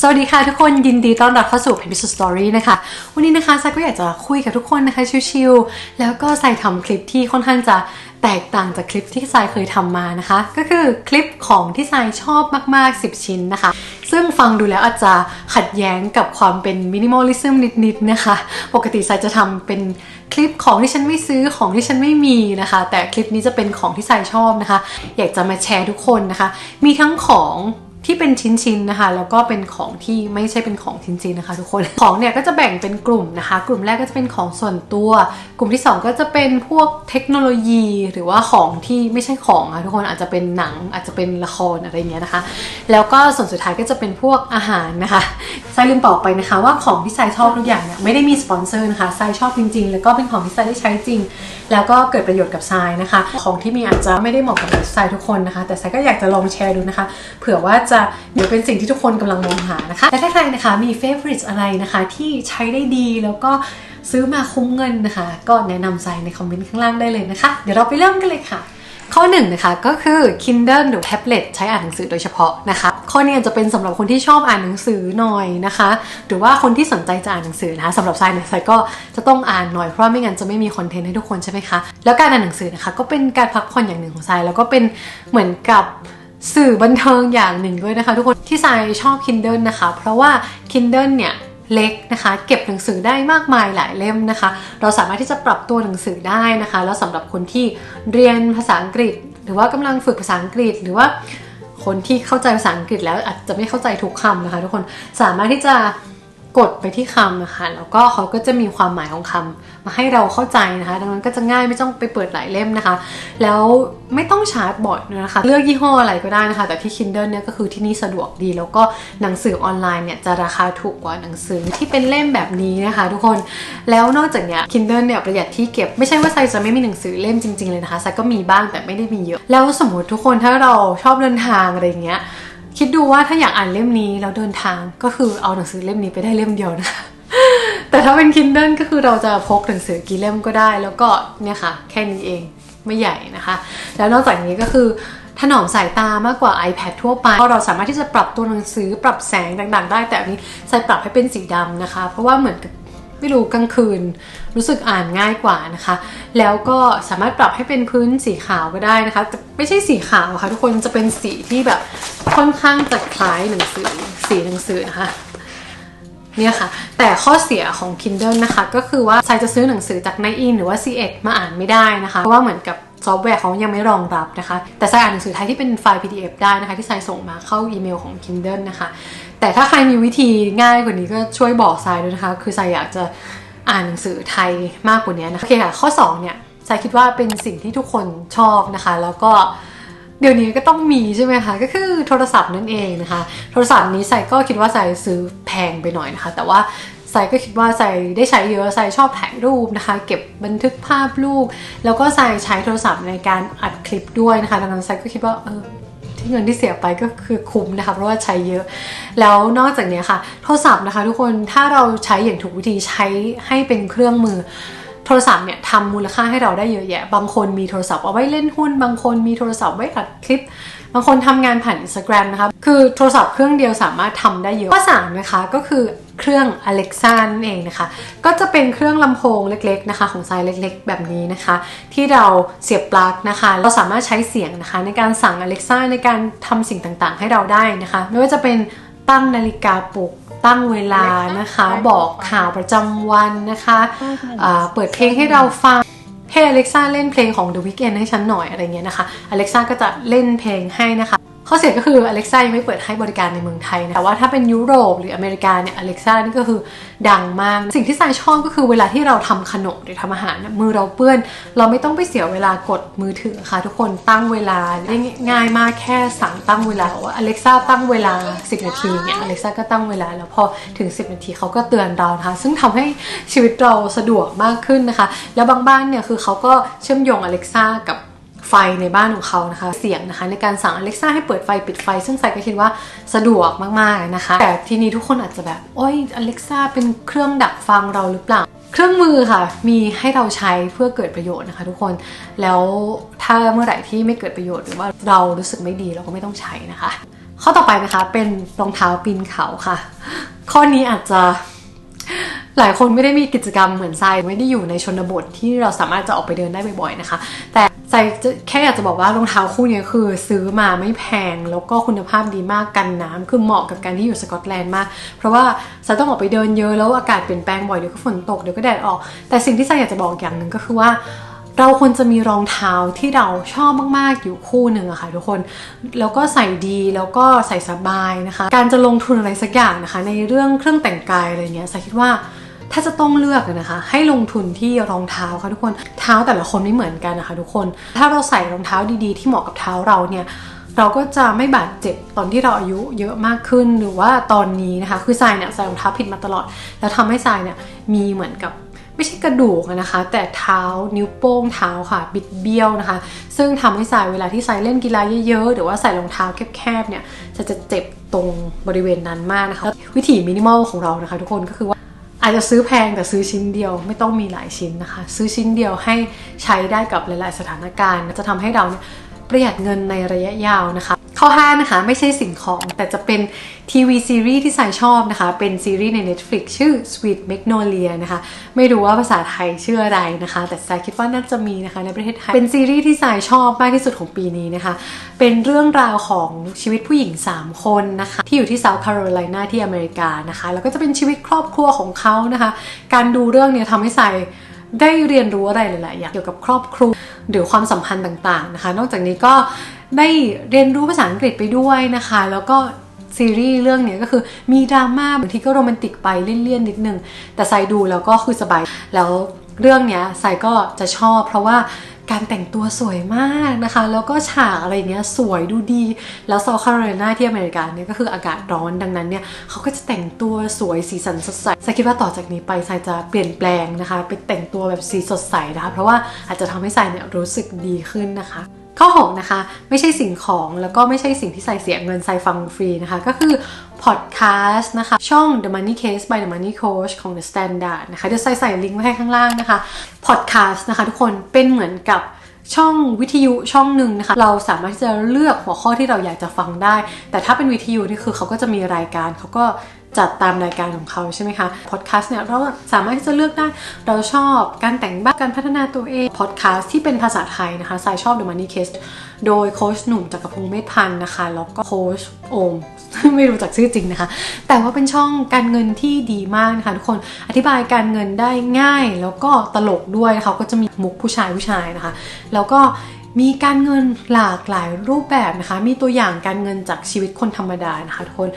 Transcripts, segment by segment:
สวัสดีค่ะทุกคนยินดีต้อนรับเข้าสู่ p e n ิ s Story นะคะ วันนี้นะคะไซก็อยากจะคุยกับทุกคนนะคะชิวๆแล้วก็ใส่ทำคลิปที่ค่อนข้างจะแตกต่างจากคลิปที่ไซเคยทำมานะคะ ก็คือคลิปของที่ไซชอบมากๆ 10 ชิ้นนะคะ ซึ่งฟังดูแล้วอาจจะขัดแย้งกับความเป็นมินิมอลลิซึมนิดๆนะคะ ปกติไซจะทำเป็นคลิปของที่ฉันไม่ซื้อของที่ฉันไม่มีนะคะ แต่คลิปนี้จะเป็นของที่ไซชอบนะคะ อยากจะมาแชร์ทุกคนนะคะ มีทั้งของ ที่เป็นชิ้นๆนะคะ แล้วก็เป็นของที่ไม่ใช่เป็นของชิ้นๆนะคะ ทุกคนของเนี่ยก็จะแบ่งเป็นกลุ่มนะคะ กลุ่มแรกก็จะเป็นของส่วนตัว กลุ่มที่ 2 ก็จะเป็นพวกเทคโนโลยี หรือว่าของที่ไม่ใช่ของอะทุกคนอาจจะเป็นหนังอาจจะเป็นละครอะไรเงี้ยนะคะ แล้วก็ส่วนสุดท้ายก็จะเป็นพวกอาหารนะคะไซลืมบอกไปนะคะ ว่าของที่ไซชอบทุกอย่างเนี่ยไม่ได้มีสปอนเซอร์นะคะไซชอบจริง ๆ แล้วก็เป็นของที่ไซได้ใช้จริง แล้วก็เกิดประโยชน์กับไซนะคะ ของที่มีอาจจะไม่ได้เหมาะกับไซทุกคนนะคะ แต่ไซก็อยากจะลองแชร์ดูนะคะ เผื่อว่าจะเดี๋ยวเป็นสิ่งที่ทุกคนกำลังมองหานะคะและถ้าใครนะคะมีเฟ v o r i t e อะไรนะคะที่ใช้ได้ดีแล้วก็ซื้อมาคุ้มเงินนะคะ ก็แนะนำไซในคอมเมนต์ข้างล่างได้เลยนะคะ เดี๋ยวเราไปเริ่มกันเลยค่ะ ข้อหนึ่งนะคะก็คือ Kindle หรือแท็บเล็ตใช้อ่านหนังสือโดยเฉพาะนะคะ ข้อนี้จะเป็นสำหรับคนที่ชอบอ่านหนังสือหน่อยนะคะ หรือว่าคนที่สนใจจะอ่านหนังสือนะคะสำหรับไซเนี่ยไซก็จะต้องอ่านหน่อยเพราะไม่งั้นจะไม่มีคอนเทนต์ให้ทุกคนใช่ไหมคะแล้วการอ่านหนังสือนะคะ ก็เป็นการพักผ่อนอย่างหนึ่งของไซแล้วก็เป็นเหมือนกับ สื่อบันเทิงอย่างหนึ่งด้วยนะคะ ทุกคนที่ไซชอบ Kindle นะคะ เพราะว่า Kindle เนี่ยเล็กนะคะ เก็บหนังสือได้มากมายหลายเล่มนะคะ เราสามารถที่จะปรับตัวหนังสือได้นะคะ แล้วสำหรับคนที่เรียนภาษาอังกฤษ หรือว่ากำลังฝึกภาษาอังกฤษ หรือว่าคนที่เข้าใจภาษาอังกฤษแล้วอาจจะไม่เข้าใจทุกคำนะคะ ทุกคนสามารถที่จะ กดไปที่คำนะคะแล้วก็เขาก็จะมีความหมายของคำมาให้เราเข้าใจนะคะ ดังนั้นก็จะง่ายไม่ต้องไปเปิดหลายเล่มนะคะ แล้วไม่ต้องชาร์จบอร์ดนะคะ เลือกยี่ห้ออะไรก็ได้นะคะ แต่ที่ Kindle เนี่ยก็คือที่นี่สะดวกดี แล้วก็หนังสือออนไลน์เนี่ยจะราคาถูกกว่าหนังสือที่เป็นเล่มแบบนี้นะคะ ทุกคนแล้วนอกจากเนี้ย Kindle เนี่ยประหยัดที่เก็บไม่ใช่ว่าไซจะไม่มีหนังสือเล่มจริงๆเลยนะคะไซก็มีบ้างแต่ไม่ได้มีเยอะ แล้วสมมติทุกคนถ้าเราชอบเดินทางอะไรเงี้ย คิดดูว่าถ้าอยากอ่านเล่มนี้แล้วเดินทางก็คือเอาหนังสือเล่มนี้ไปได้เล่มเดียวนะคะแต่ถ้าเป็น Kindle ก็คือเราจะพกหนังสือกี่เล่มก็ได้ แล้วก็เนี่ยค่ะ แค่นี้เองไม่ใหญ่นะคะ แล้วนอกจากนี้ก็คือถนอมสายตามากกว่า iPad ทั่วไปเพราะเราสามารถที่จะปรับตัวหนังสือปรับแสงต่างๆ ได้ แต่อันนี้ใส่ปรับให้เป็นสีดำนะคะ เพราะว่าเหมือนกับ ไม่รู้กลางคืน รู้สึกอ่านง่ายกว่านะคะ แล้วก็สามารถปรับให้เป็นพื้นสีขาวก็ได้นะคะแต่ไม่ใช่สีขาวค่ะทุกคนจะเป็นสีที่แบบค่อนข้างจะคล้ายหนังสือสีหนังสือนะคะเนี่ยค่ะ แต่ข้อเสียของ Kindle นะคะ ก็คือว่าใครจะซื้อหนังสือจาก n i อินหรือว่า CX มาอ่านไม่ได้นะคะ เพราะว่าเหมือนกับซอฟต์แวร์เขายังไม่รองรับนะคะ แต่ใส่อ่านหนังสือไทยที่เป็นไฟล์ PDF ได้นะคะ ที่ใส่ส่งมาเข้าอีเมลของ Kindle นะคะ แต่ถ้าใครมีวิธีง่ายกว่านี้ก็ช่วยบอกทรายด้วยนะคะ คือทรายอยากจะอ่านหนังสือไทยมากกว่านี้นะคะโอเคค่ะ ข้อ 2 เนี่ยทรายคิดว่าเป็นสิ่งที่ทุกคนชอบนะคะ แล้วก็เดี๋ยวนี้ก็ต้องมีใช่ไหมคะ ก็คือโทรศัพท์นั่นเองนะคะ โทรศัพท์นี้ใส่ก็คิดว่าใส่ซื้อแพงไปหน่อยนะคะ แต่ว่าใส่ก็คิดว่าใส่ได้ใช้เยอะใส่ชอบถ่ายรูปนะคะ เก็บบันทึกภาพรูป แล้วก็ใส่ใช้โทรศัพท์ในการอัดคลิปด้วยนะคะดังนั้นใส่ก็คิดว่าเออ เงินที่เสียไปก็คือคุ้มนะคะเพราะว่าใช้เยอะ แล้วนอกจากนี้ค่ะ โทรศัพท์นะคะ ทุกคนถ้าเราใช้อย่างถูกวิธีใช้ให้เป็นเครื่องมือโทรศัพท์เนี่ยทำมูลค่าให้เราได้เยอะแยะ บางคนมีโทรศัพท์เอาไว้เล่นหุ้น บางคนมีโทรศัพท์ไว้อัดคลิป บางคนทำงานผ่าน Instagram นะคะ คือโทรศัพท์เครื่องเดียวสามารถทำได้เยอะ ข้อ3นะคะก็คือ เครื่อง Alexa นั่นเองนะคะ ก็จะเป็นเครื่องลำโพงเล็กๆนะคะ ของไซส์เล็กๆ แบบนี้นะคะ ที่เราเสียบปลั๊กนะคะ เราสามารถใช้เสียงนะคะ ในการสั่ง Alexa ในการทำสิ่งต่างๆ ให้เราได้นะคะ ไม่ว่าจะเป็นตั้งนาฬิกาปลุกตั้งเวลานะคะ บอกข่าวประจำวันนะคะอ่าเปิดเพลงให้เราฟังให้ Alexa เล่นเพลงของ The Weeknd ให้ฉันหน่อยอะไรเงี้ยนะคะ Alexa ก็จะเล่นเพลงให้นะคะ ข้อเสียก็คือ Alexa ยังไม่เปิดให้บริการในเมืองไทยนะแต่ว่าถ้าเป็นยุโรปหรืออเมริกาเนี่ย Alexa นี่ก็คือดังมาก สิ่งที่ทรายชอบก็คือเวลาที่เราทำขนมหรือทำอาหารนะมือเราเปื้อน เราไม่ต้องไปเสียเวลากดมือถือค่ะ ทุกคนตั้งเวลาได้ง่ายมากแค่สั่งตั้งเวลาว่า Alexa ตั้งเวลา 10 นาทีเนี่ย Alexa ก็ตั้งเวลาแล้วพอถึง 10 นาทีเขาก็เตือนเรานะคะซึ่งทำให้ชีวิตเราสะดวกมากขึ้นนะคะ แล้วบางบ้านเนี่ยคือเขาก็เชื่อมโยง Alexa กับ ไฟในบ้านของเขานะคะ เสียงนะคะ ในการสั่ง Alexa ให้เปิดไฟปิดไฟ ซึ่งใส่ก็คิดว่าสะดวกมากๆนะคะ แต่ทีนี้ทุกคนอาจจะแบบ โอ้ย Alexa เป็นเครื่องดักฟังเราหรือเปล่า เครื่องมือค่ะ มีให้เราใช้เพื่อเกิดประโยชน์นะคะ ทุกคน แล้วถ้าเมื่อไหร่ที่ไม่เกิดประโยชน์หรือว่าเรารู้สึกไม่ดีเราก็ไม่ต้องใช้นะคะ ข้อต่อไปนะคะเป็นรองเท้าปีนเขาค่ะ ข้อนี้อาจจะหลายคนไม่ได้มีกิจกรรมเหมือนทรายไม่ได้อยู่ในชนบทที่เราสามารถจะออกไปเดินได้บ่อยๆนะคะ แต่ ทรายจแค่อยากจะบอกว่ารองเท้าคู่นี้คือซื้อมาไม่แพงแล้วก็คุณภาพดีมากกันน้ำคือเหมาะกับการที่อยู่สกอตแลนด์มาก เพราะว่าทรายต้องออกไปเดินเยอะแล้วอากาศเปลี่ยนแปลงบ่อยเดี๋ยวก็ฝนตกเดี๋ยวก็แดดออก แต่สิ่งที่ทราอยากจะบอกอย่างหนึ่งก็คือว่า เราควรจะมีรองเท้าที่เราชอบมากๆอยู่คู่หนึ่งอะค่ะทุกคน แล้วก็ใส่ดีแล้วก็ใส่สบายนะคะ การจะลงทุนอะไรสักอย่างนะคะ ในเรื่องเครื่องแต่งกายอะไรเงี้ยสายคิดว่า ถ้าจะต้องเลือกนะคะ ให้ลงทุนที่รองเท้าค่ะทุกคนเท้าแต่ละคนไม่เหมือนกันนะคะ ทุกคนถ้าเราใส่รองเท้าดีๆ ที่เหมาะกับเท้าเราเนี่ยเราก็จะไม่บาดเจ็บตอนที่เราอายุเยอะมากขึ้นหรือว่าตอนนี้นะคะคือทรายเนี่ยใส่รองเท้าผิดมาตลอด แล้วทำให้ทรายเนี่ยมีเหมือนกับไม่ใช่กระดูกนะคะ แต่เท้านิ้วโป้งเท้าค่ะ บิดเบี้ยวนะคะ ซึ่งทำให้สายเวลาที่สายเล่นกีฬาเยอะๆ หรือว่าใส่รองเท้าแคบๆเนี่ยจะจะเจ็บตรงบริเวณนั้นมากนะคะ วิธีมินิมอลของเรานะคะ ทุกคนก็คือว่า อาจจะซื้อแพงแต่ซื้อชิ้นเดียวไม่ต้องมีหลายชิ้นนะคะ ซื้อชิ้นเดียวให้ใช้ได้กับหลาย ๆ สถานการณ์ จะทำให้เราเนี่ยประหยัดเงินในระยะยาวนะคะ ข้อ5นะคะไม่ใช่สิ่งของแต่จะเป็นทีวีซีรีส์ที่สายชอบนะคะ เป็นซีรีส์ใน Netflix ชื่อ Sweet Magnolia นะคะ ไม่รู้ว่าภาษาไทยชื่ออะไรนะคะ แต่สายคิดว่าน่าจะมีนะคะในประเทศไทย เป็นซีรีส์ที่สายชอบมากที่สุดของปีนี้นะคะ เป็นเรื่องราวของชีวิตผู้หญิง 3 คนนะคะ ที่อยู่ที่ South Carolina ที่อเมริกานะคะ แล้วก็จะเป็นชีวิตครอบครัวของเขานะคะ การดูเรื่องเนี้ทำให้สาย ได้เรียนรู้อะไรหลายๆอย่างเกี่ยวกับครอบครัวหรือความสัมพันธ์ต่างๆนะคะ นอกจากนี้ก็ได้เรียนรู้ภาษาอังกฤษไปด้วยนะคะ แล้วก็ซีรีส์เรื่องนี้ก็คือมีดราม่าบางทีก็โรแมนติกไปเลี่ยนๆนิดนึง แต่ใส่ดูแล้วก็คือสบายแล้วเรื่องเนี้ยไซก็จะชอบ เพราะว่า การแต่งตัวสวยมากนะคะ แล้วก็ฉากอะไรเนี้ยสวยดูดี แล้วซา u คาโรไลนาที่อเมริกาเนี่ยก็คืออากาศร้อนดังนั้นเนี่ยเขาก็จะแต่งตัวสวยสีสันสดใสไซคิดว่าต่อจากนี้ไปซายจะเปลี่ยนแปลงนะคะ ไปแต่งตัวแบบสีสดใสนะคะ เพราะว่าอาจจะทำให้ซายเนี่ยรู้สึกดีขึ้นนะคะ ข้อ6นะคะ ไม่ใช่สิ่งของแล้วก็ไม่ใช่สิ่งที่ใส่เสียเงินใส่ฟังฟรีนะคะ ก็คือพอดแคสต์นะคะ ช่อง The Money Case by The Money Coach ของ The Standard นะคะเดี๋ยวใส่ใส่ลิงก์ไว้ให้ข้างล่างนะคะพอดแคสต์นะคะทุกคนเป็นเหมือนกับช่องวิทยุช่องหนึ่งนะคะ เราสามารถที่จะเลือกหัวข้อที่เราอยากจะฟังได้ แต่ถ้าเป็นวิทยุนี่คือเขาก็จะมีรายการเขาก็ จัดตามรายการของเขาใช่ไหมคะพอดแคสต์เนี่ยเราสามารถที่จะเลือกได้เราชอบการแต่งบ้านการพัฒนาตัวเองพอดแคสต์ที่เป็นภาษาไทยนะคะสายชอบ The Money Case โดยโค้ชหนุ่มจักรพงศ์เมธพันธ์นะคะ แล้วก็โค้ชโอม ไม่รู้จักชื่อจริงนะคะ แต่ว่าเป็นช่องการเงินที่ดีมากนะคะทุกคนอธิบายการเงินได้ง่าย แล้วก็ตลกด้วยเขาก็จะมีมุกผู้ชายผู้ชายนะคะ แล้วก็มีการเงินหลากหลายรูปแบบนะคะ มีตัวอย่างการเงินจากชีวิตคนธรรมดานะคะทุกคน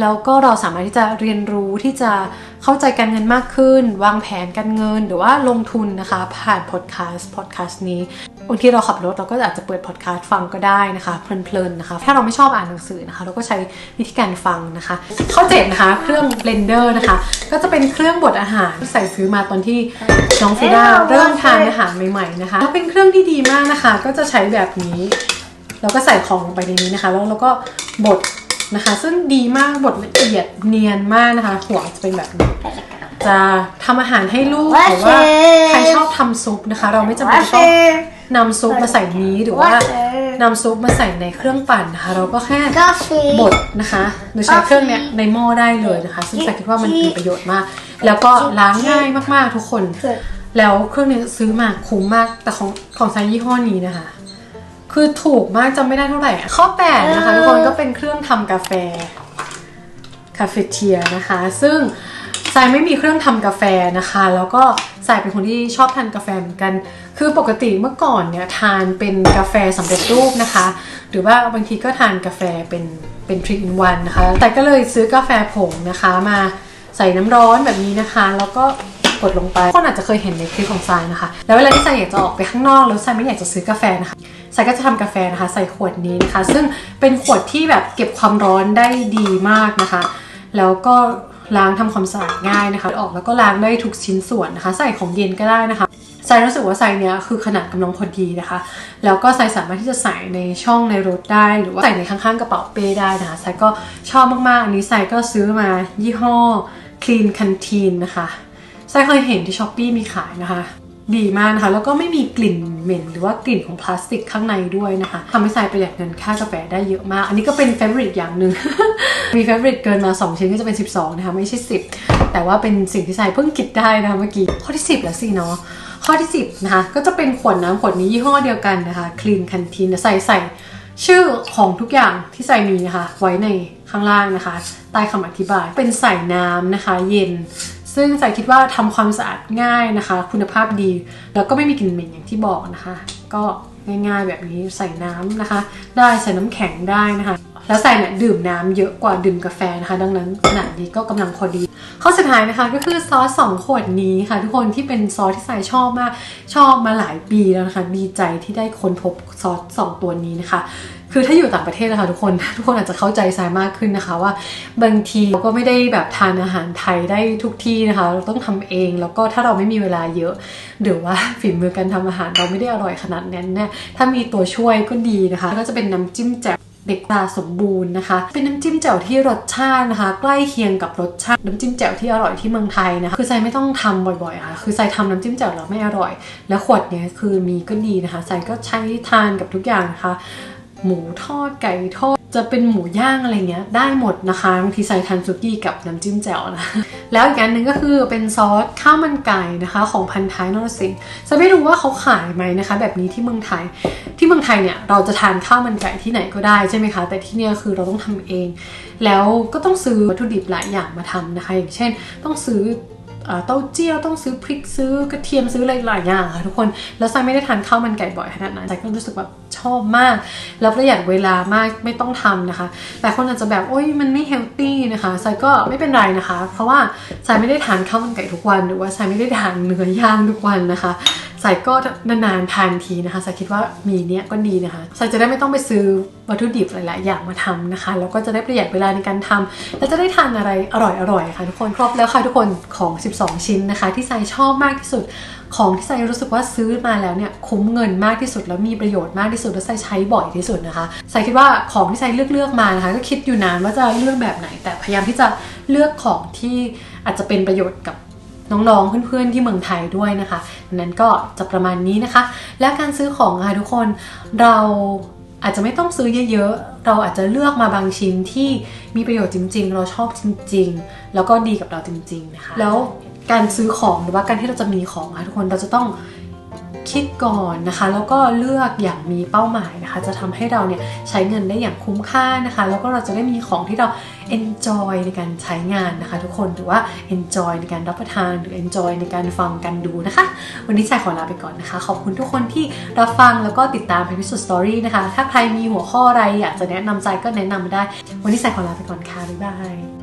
แล้วก็เราสามารถที่จะเรียนรู้ที่จะเข้าใจการเงินมากขึ้น วางแผนการเงินหรือว่าลงทุนนะคะ ผ่านพอดแคสต์พอดแคสต์นี้บางทีเราขับรถเราก็อาจจะเปิดพอดแคสต์ฟังก็ได้นะคะเพลินๆนะคะถ้าเราไม่ชอบอ่านหนังสือนะคะ เราก็ใช้วิธีการฟังนะคะข้อเจ็ดนะคะ เครื่องเบลนเดอร์นะคะ ก็จะเป็นเครื่องบดอาหารที่ใส่ซื้อมาตอนที่น้องฟิด้าเริ่มทานอาหารใหม่ๆนะคะแล้วเป็นเครื่องที่ดีมากนะคะ ก็จะใช้แบบนี้เราก็ใส่ของลงไปในนี้นะคะ แล้วเราก็บด นะคะ ซึ่งดีมากบดละเอียดเนียนมากนะคะ หัวจะเป็นแบบนี้จะทำอาหารให้ลูกหรือว่าใครชอบทำซุปนะคะ เราไม่จำเป็นต้องนำซุปมาใส่นี้หรือว่านำซุปมาใส่ในเครื่องปั่นนะคะ เราก็แค่บดนะคะโดยใช้เครื่องเนี้ยในหม้อได้เลยนะคะ ซึ่งแต่คิดว่ามันมีประโยชน์มาก แล้วก็ล้างง่ายมากๆทุกคน แล้วเครื่องนี้ซื้อมาคุ้มมากแต่ของของไซส์ยี่ห้อนี้นะคะ คือถูกมากจำไม่ได้เท่าไหร่อะข้อ 8 นะคะทุกคนก็เป็นเครื่องทำกาแฟคาเฟเทียนะคะ ซึ่งสายไม่มีเครื่องทำกาแฟนะคะ แล้วก็สายเป็นคนที่ชอบทานกาแฟเหมือนกัน คือปกติเมื่อก่อนเนี่ยทานเป็นกาแฟสำเร็จรูปนะคะ หรือว่าบางทีก็ทานกาแฟเป็นเป็นทรีอินวันนะคะ แต่ก็เลยซื้อกาแฟผงนะคะ มาใส่น้ำร้อนแบบนี้นะคะ แล้วก็ กดลงไปคนอาจจะเคยเห็นในคลิปของทรายนะคะ แล้วเวลาที่ทรายอยากจะออกไปข้างนอกแล้วทรายไม่อยากจะซื้อกาแฟนะคะสายก็จะทำกาแฟนะคะ ใส่ขวดนี้นะคะ ซึ่งเป็นขวดที่แบบเก็บความร้อนได้ดีมากนะคะ แล้วก็ล้างทำความสะอาดง่ายนะคะ ออกแล้วก็ล้างได้ทุกชิ้นส่วนนะคะ ใส่ของเย็นก็ได้นะคะไซรู้สึกว่าไซเนี้ยคือขนาดกำลังพอดีนะคะ แล้วก็ไซสามารถที่จะใส่ในช่องในรถได้ หรือว่าใส่ในข้างๆกระเป๋าเป้ได้นะคะไซก็ชอบมากๆ อันนี้ไซก็ซื้อมายี่ห้อ Clean Canteen นะคะ ไซเคยเห็นที่ช้อปปีมีขายนะคะ ดีมากนะคะ แล้วก็ไม่มีกลิ่นเหม็นหรือว่ากลิ่นของพลาสติกข้างในด้วยนะคะทำให้ทรายประหยัดเงินค่ากาแฟได้เยอะมาก อันนี้ก็เป็นเฟ v o r i t e อย่างหนึ่ง มีเฟ v o r i t e เกินมา 2 ชิ้นก็จะเป็น 12 นะคะ ไม่ใช่ 10 แต่ว่าเป็นสิ่งที่ทรายเพิ่งคิดได้นะคะเมื่อกี้ ข้อที่ 10 แล้วสิเนาะข้อที่ 10 นะคะ ก็จะเป็นขวดน้ำขวดนี้ยี่ห้อเดียวกันนะคะ Clean Canteen ใส่ใส่ชื่อของทุกอย่างที่ใส่มีนะคะ ไว้ในข้างล่างนะคะ ใต้คำอธิบายเป็นใส่น้ำนะคะ เย็น ซึ่งใส่คิดว่าทำความสะอาดง่ายนะคะ คุณภาพดี แล้วก็ไม่มีกลิ่นเหม็นอย่างที่บอกนะคะ ก็ง่ายๆแบบนี้ใส่น้ำนะคะ ได้ใส่น้ำแข็งได้นะคะ แล้วใส่เนี่ยดื่มน้ำเยอะกว่าดื่มกาแฟนะคะ ดังนั้นขนาดนี้ก็กำลังพอดี ข้อสุดท้ายนะคะก็คือซอสสองขวดนี้ค่ะ ทุกคนที่เป็นซอสที่ใส่ชอบมากชอบมาหลายปีแล้วนะคะ ดีใจที่ได้ค้นพบซอสสองตัวนี้นะคะคือถ้าอยู่ต่างประเทศนะคะทุกคนทุกคนอาจจะเข้าใจทรายมากขึ้นนะคะว่าบางทีเราก็ไม่ได้แบบทานอาหารไทยได้ทุกที่นะคะ เราต้องทำเองแล้วก็ถ้าเราไม่มีเวลาเยอะหรือว่าฝีมือการทำอาหารเราไม่ได้อร่อยขนาดนั้นเนี่ยถ้ามีตัวช่วยก็ดีนะคะ ก็จะเป็นน้ำจิ้มแจ่ว เด็กตาสมบูรณ์นะคะ เป็นน้ำจิ้มแจ่วที่รสชาตินะคะ ใกล้เคียงกับรสชาติน้ำจิ้มแจ่วที่อร่อยที่เมืองไทยนะคะคือใส่ไม่ต้องทำบ่อยๆค่ะคือทรายทำน้ำจิ้มแจ่วแล้วไม่อร่อย แล้วขวดเนี้ยคือมีก็ดีนะคะใส่ก็ใช้ทานกับทุกอย่างนะคะ หมูทอดไก่ทอด จะเป็นหมูย่างอะไรเงี้ยได้หมดนะคะบางทีใส่ทานซุกี้กับน้ำจิ้มแจ่วนะแล้วอีกอันหนึ่งก็คือเป็นซอสข้าวมันไก่นะคะ ของพันท้ายนรสิงห์จะไม่รู้ว่าเขาขายไหมนะคะ แบบนี้ที่เมืองไทย ที่เมืองไทยเนี่ยเราจะทานข้าวมันไก่ที่ไหนก็ได้ใช่ไหมคะ แต่ที่เนี่ยคือเราต้องทำเอง แล้วก็ต้องซื้อวัตถุดิบหลายอย่างมาทำนะคะ อย่างเช่น ต้องซื้อ เต้าเจี้ยวต้องซื้อพริกซื้อกระเทียมซื้ออะไรหลายอย่างค่ะทุกคนแล้วทรายไม่ได้ทานข้าวมันไก่บ่อยขนาดนั้นไซก็รู้สึกแบบชอบมาก แล้วประหยัดเวลามากไม่ต้องทำนะคะแต่คนอาจจะแบบโอ้ยมันไม่เฮลตี้นะคะทรายก็ไม่เป็นไรนะคะ เพราะว่าทรายไม่ได้ทานข้าวมันไก่ทุกวัน หรือว่าทรายไม่ได้ทานเนื้อย่างทุกวันนะคะ ทรายก็นานๆทานทีนะคะทรายคิดว่ามีเนี้ยก็ดีนะคะทรายจะได้ไม่ต้องไปซื้อวัตถุดิบหลายๆอย่างมาทำนะคะแล้วก็จะได้ประหยัดเวลาในการทำและจะได้ทานอะไรอร่อยๆค่ะทุกคนครบแล้วค่ะทุกคนของ 12 ชิ้นนะคะ ที่ทรายชอบมากที่สุดของที่ทรายรู้สึกว่าซื้อมาแล้วเนี่ยคุ้มเงินมากที่สุดแล้วมีประโยชน์มากที่สุดและทรายใช้บ่อยที่สุดนะคะทรายคิดว่าของที่ทรายเลือกเลือกๆมานะคะก็คิดอยู่นานว่าจะเลือกแบบไหน แต่พยายามที่จะเลือกของที่อาจจะเป็นประโยชน์กับ น้องๆ เพื่อนๆ ที่เมืองไทยด้วยนะคะนั้นก็จะประมาณนี้นะคะ และการซื้อของค่ะทุกคนเราอาจจะไม่ต้องซื้อเยอะๆ เราอาจจะเลือกมาบางชิ้นที่มีประโยชน์จริง ๆ เราชอบจริง ๆ แล้วก็ดีกับเราจริง ๆ นะคะ แล้วการซื้อของหรือว่าการที่เราจะมีของค่ะทุกคนเราจะต้อง คิดก่อนนะคะ แล้วก็เลือกอย่างมีเป้าหมายนะคะ จะทำให้เราเนี่ยใช้เงินได้อย่างคุ้มค่านะคะ แล้วก็เราจะได้มีของที่เรา enjoy ในการใช้งานนะคะ ทุกคนหรือว่า enjoy ในการรับประทานหรือ enjoy ในการฟังกันดูนะคะ วันนี้สายขอลาไปก่อนนะคะ ขอบคุณทุกคนที่รับฟังแล้วก็ติดตาม p พ p สุดสตอรี่นะคะ ถ้าใครมีหัวข้ออะไรอยากจะแนะนำใจก็แนะนำมาได้ วันนี้สายขอลาไปก่อนค่ะบ๊ายบาย